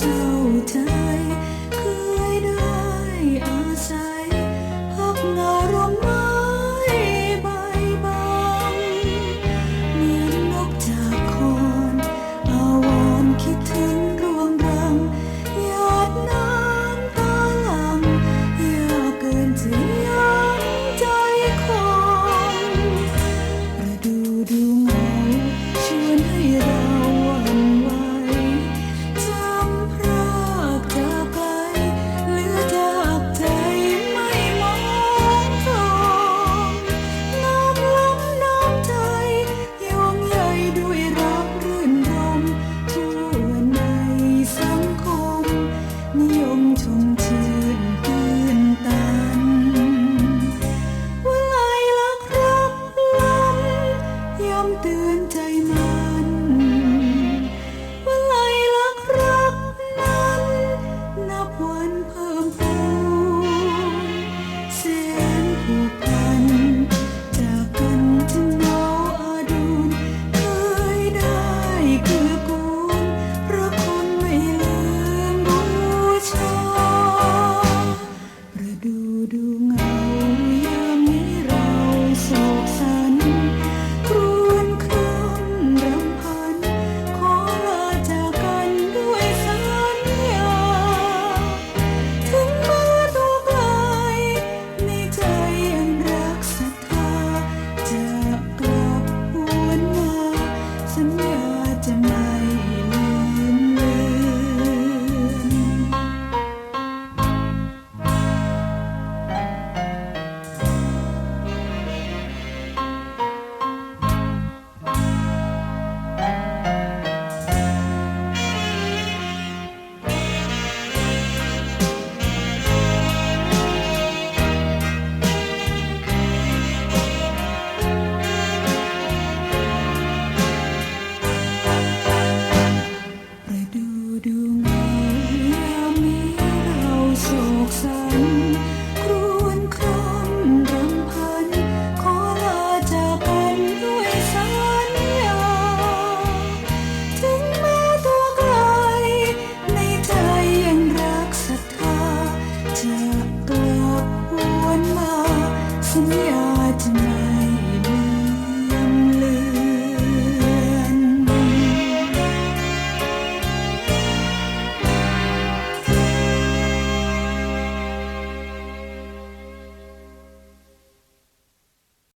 sao trái cưới đôi ở dài hấp ngời ามเตือนใจมันว่าหลักรักนั้น นับวันเพิ่มพูนแสนผูกพัน จากกันจนน้ออดูนเคยได้คือกูลเพราะคนไม่ลืมบูชาประดูดูเงายามนี้เราโกสัน ญญาจะมา me I deny.